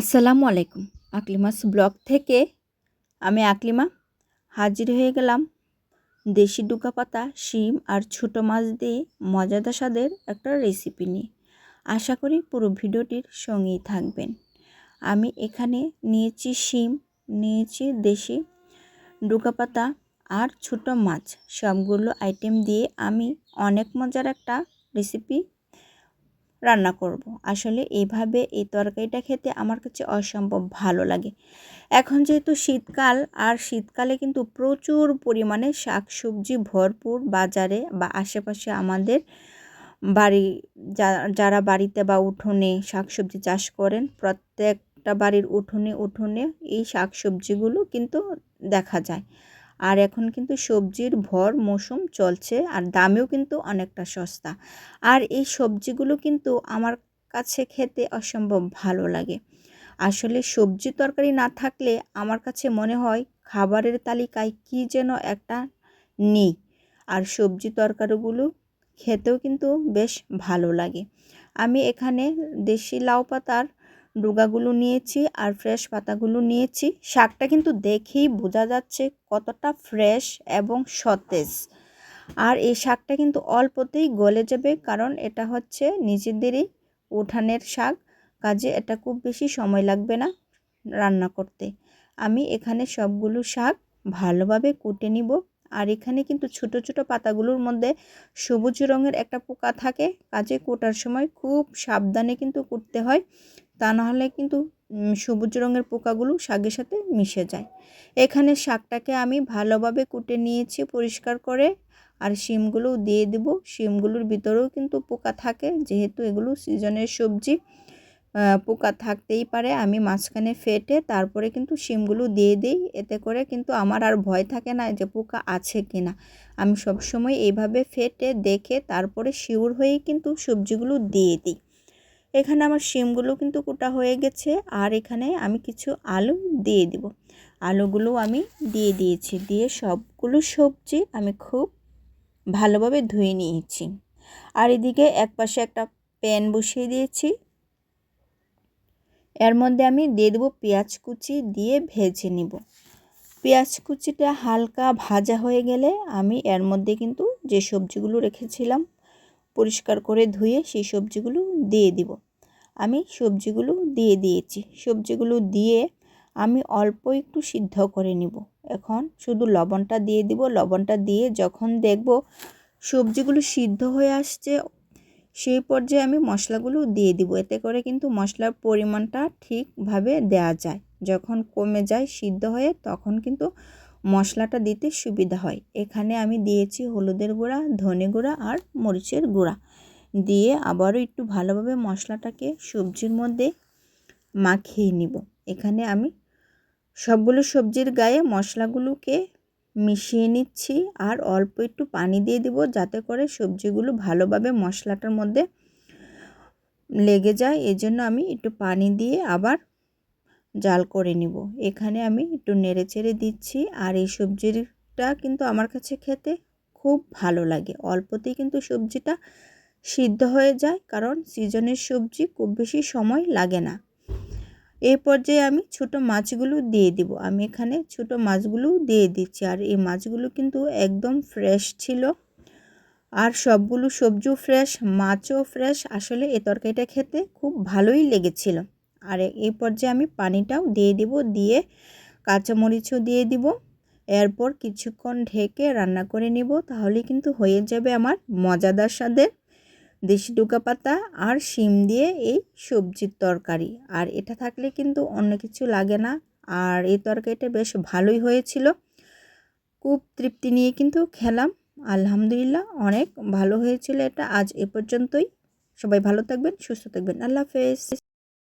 আসসালামু আলাইকুম। আকলিমাস ব্লগ থেকে আমি আকলিমা হাজির হয়ে গেলাম দেশি ডুকা পাতা শিম আর ছোটো মাছ দিয়ে মজাদার স্বাদের একটা রেসিপি নিয়ে। আশা করি পুরো ভিডিওটির সঙ্গেই থাকবেন। আমি এখানে নিয়েছি শিম, নিয়েছি দেশি ডুকা পাতা আর ছোটো মাছ। সবগুলো আইটেম দিয়ে আমি অনেক মজার একটা রেসিপি রান্না করব। আসলে এইভাবে এই তরকারিটা খেতে আমার কাছে অসম্ভব ভালো লাগে এখন যেহেতু শীতকাল, আর শীতকালে কিন্তু প্রচুর পরিমাণে শাকসবজি ভরপুর বাজারে বা আশেপাশে আমাদের বাড়ি যারা বাড়িতে বা উঠোনে শাকসবজি চাষ করেন, প্রত্যেকটা বাড়ির উঠোনে উঠোনে এই শাকসবজিগুলো কিন্তু দেখা যায় আর এখন কিন্তু সবজির ভর মৌসুম চলছে আর দামেও কিন্তু অনেকটা সস্তা। আর এই সবজিগুলো কিন্তু আমার কাছে খেতে অসম্ভব ভালো লাগে। আসলে সবজি তরকারি না থাকলে আমার কাছে মনে হয় খাবারের তালিকায় কি যেন একটা নেই। আর সবজি তরকারিগুলো খেতেও কিন্তু বেশ ভালো লাগে। আমি এখানে দেশি লাউ পাতার ডুগাগুলো নিয়েছি আর ফ্রেশ পাতাগুলো নিয়েছি। শাকটা কিন্তু দেখেই বোঝা যাচ্ছে কতটা ফ্রেশ এবং সতেজ। আর এই শাকটা কিন্তু অল্পতেই গলে যাবে কারণ এটা হচ্ছে নিজেদেরই উঠানের শাক, কাজে এটা খুব বেশি সময় লাগবে না রান্না করতে। আমি এখানে সবগুলো শাক ভালোভাবে কুটে নিব আর এখানে কিন্তু ছোট ছোট পাতাগুলোর মধ্যে সবুজ রঙের একটা পোকা থাকে, কাজে কোটার সময় খুব সাবধানে কিন্তু কুটতে হয়। তা নাহলে কিন্তু সবুজ রঙের পোকাগুলো শাকের সাথে মিশে যায়। এখানে শাকটাকে আমি ভালোভাবে কুটে নিয়েছি পরিষ্কার করে, আর শিমগুলোও দিয়ে দেব। শিমগুলোর ভিতরেও কিন্তু পোকা থাকে, যেহেতু এগুলো সিজনের সবজি পোকা থাকতেই পারে। আমি মাঝখানে ফেটে তারপরে কিন্তু শিমগুলো দিয়ে দিই। এতে করে কিন্তু আমার আর ভয় থাকে না যে পোকা আছে কি না আমি সবসময় এইভাবে ফেটে দেখে তারপরে শিউর হয়েই কিন্তু সবজিগুলো দিয়ে দিই। এখানে আমার শিমগুলো কিন্তু কুটা হয়ে গেছে আর এখানে আমি কিছু আলু দিয়ে দিব। আলুগুলো আমি দিয়ে দিয়েছি, দিয়ে সবগুলো সবজি আমি খুব ভালোভাবে ধুয়ে নিয়েছি। আর এদিকে এক পাশে একটা প্যান বসিয়ে দিয়েছি। এর মধ্যে আমি দিয়ে দেবো পেঁয়াজ কুচি দিয়ে ভেজে নিব। পেঁয়াজ কুচিটা হালকা ভাজা হয়ে গেলে আমি এর মধ্যে কিন্তু যে সবজিগুলো রেখেছিলাম পরিষ্কার করে ধুয়ে সেই সবজিগুলো দিয়ে দিব। আমি সবজিগুলো দিয়ে দিয়েছি। সবজিগুলো দিয়ে আমি অল্প একটু সিদ্ধ করে নিব। এখন শুধু লবণটা দিয়ে দিব। লবণটা দিয়ে যখন দেখব সবজিগুলো সিদ্ধ হয়ে আসছে, সেই পর্যায়ে আমি মশলাগুলো দিয়ে দিব। এতে করে কিন্তু মশলার পরিমাণটা ঠিকভাবে দেয়া যায়। যখন কমে যায় সিদ্ধ হয়ে, তখন কিন্তু মশলাটা দিতে সুবিধা হয়। এখানে আমি দিয়েছি হলুদের গুঁড়া, ধনে গুঁড়া আর মরিচের গুঁড়া। দিয়ে আবারও একটু ভালোভাবে মশলাটাকে সবজির মধ্যে মাখিয়ে নিব। এখানে আমি সবগুলো সবজির গায়ে মশলাগুলোকে মিশিয়ে নিচ্ছি আর অল্প একটু পানি দিয়ে দিব যাতে করে সবজিগুলো ভালোভাবে মশলাটার মধ্যে লেগে যায়। এজন্য আমি একটু পানি দিয়ে আবার জাল করে নিব। এখানে আমি একটু নেড়ে চেড়ে দিচ্ছি আর এই সবজিটা কিন্তু আমার কাছে খেতে খুব ভালো লাগে। অল্পতেই কিন্তু সবজিটা সিদ্ধ হয়ে যায় কারণ সিজনের সবজি খুব বেশি সময় লাগে না। এই পর্যায়ে আমি ছোট মাছগুলো দিয়ে দিব। আমি এখানে ছোট মাছগুলো দিয়ে দিচ্ছি আর এই মাছগুলো কিন্তু একদম ফ্রেশ ছিল। আর সবগুলো সবজিও ফ্রেশ, মাছও ফ্রেশ। আসলে এ তরকারিটা খেতে খুব ভালোই লেগেছিল। আর এই পর্যায়ে আমি পানিটাও দিয়ে দিব, দিয়ে কাঁচামরিচও দিয়ে দিব। এরপর কিছুক্ষণ ঢেকে রান্না করে নিব, তাহলে কিন্তু হয়ে যাবে আমার মজাদার স্বাদের দেশি ডুকা পাতা আর শিম দিয়ে এই সবজির তরকারি। আর এটা থাকলে কিন্তু অন্য কিছু লাগে না। আর এই তরকারিটা বেশ ভালোই হয়েছিল। খুব তৃপ্তি নিয়ে কিন্তু খেলাম। আলহামদুলিল্লাহ অনেক ভালো হয়েছিল এটা। আজ এ পর্যন্তই। সবাই ভালো থাকবেন, সুস্থ থাকবেন। আল্লাহ হাফেজ।